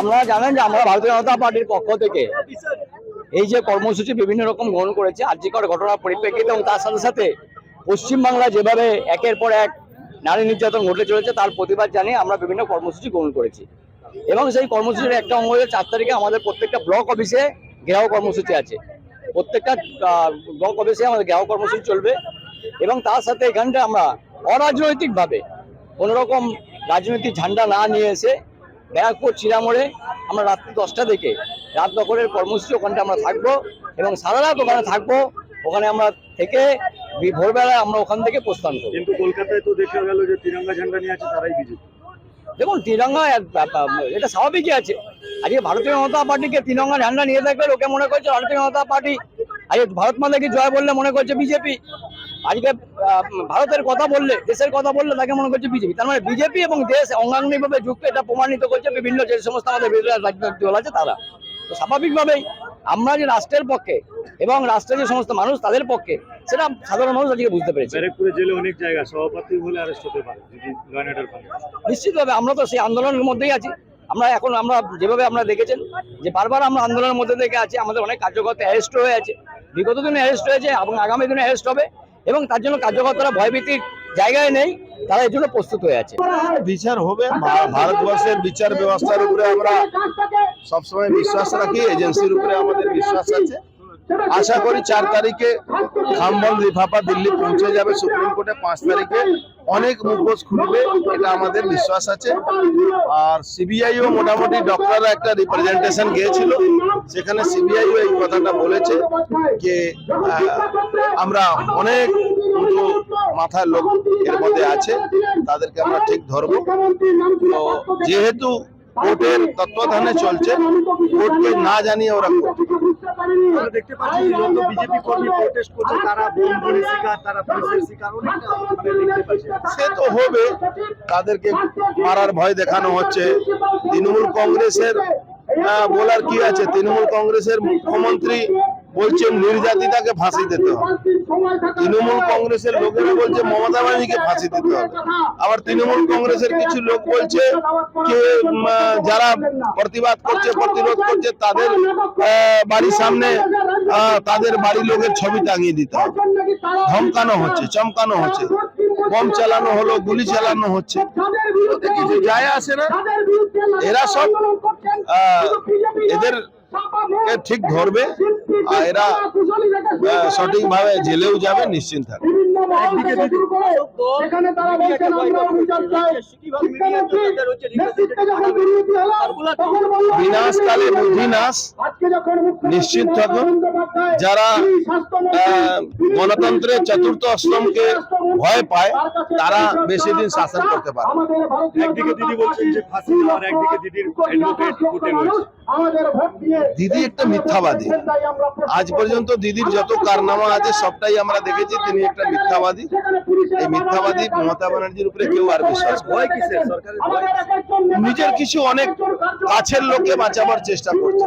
আপনারা জানেন যে আমরা ভারতীয় জনতা পার্টির পক্ষ থেকে এই যে কর্মসূচি বিভিন্ন রকম গ্রহণ করেছে, আর্যিকর ঘটনার পরিপ্রেক্ষিতে এবং তার সাথে সাথে পশ্চিমবাংলায় যেভাবে একের পর এক নারী নির্যাতন ঘটে চলেছে, তার প্রতিবাদ জানিয়ে আমরা বিভিন্ন কর্মসূচি গ্রহণ করেছি। এবং সেই কর্মসূচির একটা অঙ্গ হচ্ছে চার তারিখে আমাদের প্রত্যেকটা ব্লক অফিসে ঘেরাও কর্মসূচি আছে। প্রত্যেকটা ব্লক অফিসে আমাদের ঘেরাও কর্মসূচি চলবে এবং তার সাথে এখানটা আমরা অরাজনৈতিকভাবে কোনোরকম রাজনৈতিক ঝান্ডা না নিয়ে এসে ব্যারাকপুর চিরামোড়ে আমরা রাত্রি দশটা থেকে রাত দখলের কর্মসূচি ওখানটা আমরা থাকব এবং সারা রাত ওখানে থাকব। ওখানে আমরা থেকে ভোরবেলায় আমরা ওখান থেকে প্রস্থান করব। কিন্তু কলকাতায় তো দেখা গেল যে তিরঙ্গা ঝান্ডা নিয়ে আছে তারাই বিজেপি। দেখুন তিরঙ্গা এটা স্বাভাবিকই আছে। আজকে ভারতীয় জনতা পার্টিকে তিরঙ্গা ঝান্ডা নিয়ে থাকবে লোকে মনে করছে ভারতীয় জনতা পার্টি আজকে ভারত মাতাকে জয় বললে মনে করছে বিজেপি? আজকে ভারতের কথা বললে দেশের কথা বললে তাকে মনে করছে বিজেপি। তার মানে বিজেপি এবং দেশ অঙ্গাঙ্গিভাবে যুক্ত এটা প্রমাণিত করছে বিভিন্ন যে সমস্ত আমাদের বিরোধী রাজনৈতিক দল আছে তারা। তো স্বাভাবিকভাবেই আমরা যে রাষ্ট্রের পক্ষে এবং রাষ্ট্রের যে সমস্ত মানুষ তাদের পক্ষে সেটা সাধারণ মানুষ আজকে বুঝতে পেরেছে। ব্যারাকপুরে জেলে অনেক জায়গা সভাপতি হলে অ্যারেস্ট হতে পারে নিশ্চিতভাবে আমরা তো সেই আন্দোলনের মধ্যেই আছি। আমরা এখন আমরা যেভাবে আমরা দেখেছেন যে বারবার আমরা আন্দোলনের মধ্যে থেকে আছি আমাদের অনেক কার্যকর্তা অ্যারেস্ট হয়ে আছে। বিগত দিনে অ্যারেস্ট হয়েছে এবং আগামী দিনে অ্যারেস্ট হবে। এবং তার জন্য কার্যকর্তারা ভয়ভীতির জায়গায় নেই, তারা এর জন্য প্রস্তুত হয়ে আছে। বিচার হবে ভারতবর্ষের বিচার ব্যবস্থার উপরে আমরা সবসময় বিশ্বাস রাখি, এজেন্সির উপরে আমাদের বিশ্বাস আছে। আশা করি চার তারিখে খামবন লিফাফা দিল্লি পৌঁছে যাবে, সুপ্রিম কোর্টে পাঁচ তারিখে। অনেক মুখোশ খুলবে, এটা আমাদের বিশ্বাস আছে। আর সিবিআইও মোটামুটি ডক্টররা একটা রিপ্রেজেন্টেশন গিয়েছিল, সেখানে সিবিআইও এই কথাটা বলেছে যে আমরা অনেক মাথার লোক এর মধ্যে আছে, তাদেরকে আমরা ঠিক ধরবো। তো যেহেতু কোর্টের তত্ত্বাবধানে চলছে। কোর্টকে না জানিয়ে ওরা আমরা দেখতে পাচ্ছি যত বিজেপি কর্মী প্রোটেস্ট করছে তারা বোম গুলি শিকার তারা পুলিশের শিকার সে তো হবে। তাদেরকে মারার ভয় দেখানো হচ্ছে। তৃণমূল কংগ্রেসের বলার কি আছে? তৃণমূল কংগ্রেসের মুখ্যমন্ত্রী বলছেন নির্যাতিতাকে ফাঁসি দিতে হবে। তৃণমূল কংগ্রেসের লোকেরা বলছে মমতা বাহিনীকে ফাঁসি দিতে হবে। আবার তৃণমূল কংগ্রেসের কিছু লোক বলছে আহ, যারা প্রতিবাদ করছে প্রতিরোধ করছে তাদের বাড়ির সামনে তাদের বাড়ির লোকের ছবি টাঙিয়ে দিতে হবে। ধমকানো হচ্ছে চমকানো হচ্ছে। বম চালানো হলো গুলি চালানো হচ্ছে। কিছু যায় আসে না। এরা সব এদের কে ঠিক ধরবে। আর এরা আহ, সঠিকভাবে জেলেও যাবে নিশ্চিন্ত থাকবে। একদিকে দিদি সেখানে তারা বলছেন আমরা অভিযোগ চাই তখন বললাম, বিনাশকালে বুদ্ধি নাশ আজকে যখন মুখ্যমন্ত্রী নিশ্চিত থাকুন যারা গণতন্ত্রের চতুর্থ স্তম্ভকে ভয় পায় তারা বেশি দিন শাসন করতে পারে। একদিকে দিদি বলছেন যে ফাঁসি দেওয়ার একদিকে দিদির অ্যাডভোকেট কোর্টে রয়েছে। দিদি একটা মিথ্যাবাদী। আজ পর্যন্ত দিদির যত কারনামা আছে সবটাই আমরা দেখেছি তিনি একটা মিথ্যাবাদী। এই মিথ্যাবাদী মমতা ব্যানার্জির উপরে কেউ আর বিশ্বাস নিজের কিছু অনেক কাছের লোককে বাঁচাবার চেষ্টা করছে।